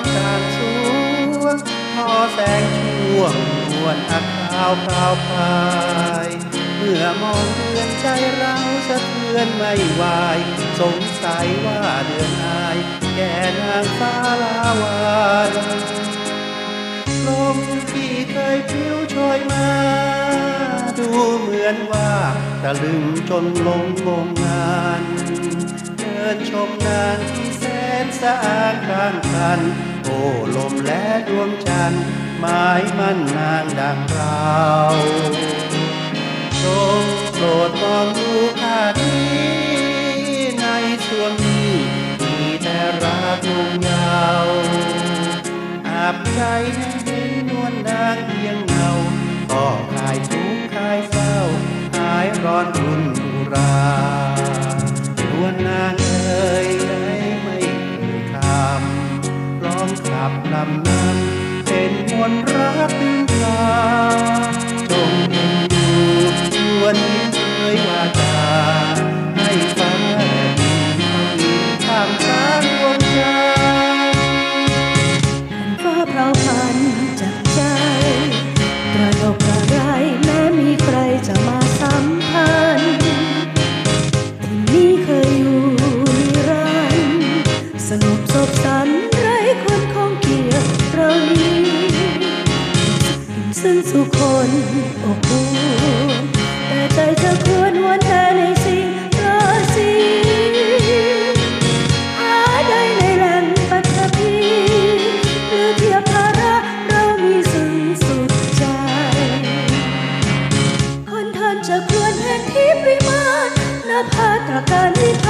ามการสูนพอแสงช่วงนวนอักขาวกาวพายเมื่อมองเรือนใจเราสะเทือนไม่วาย สงสัยว่าเดือนอาย แก่นางสาลาวานลมที่เคยผิวชอยมา ดูเหมือนว่าตะลึงจนลงงงงาน เดินชมนานที สะอาดข้างกัน โอ้ลมและดวงจันทร์หมายมั่นนางดังเราจงโปรดมองดูข้านี้ในช่วงนี้มีแต่รักลงยาวอาบใจให้เห็นนวลนางเพียงเงาก็คลายทุกข์คลายเศร้าหายร้อนรุนรา สุคนอบอุ่นแต่ใจเธอควรวนแต่ในสิ่งราศีหาได้ในแหล่งปัตภีหรือเทียบภาระเรามีซึ่งสุดใจ คนทานจะควรแห่งทิพย์วิมานนภาตรการวิภา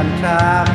เมื่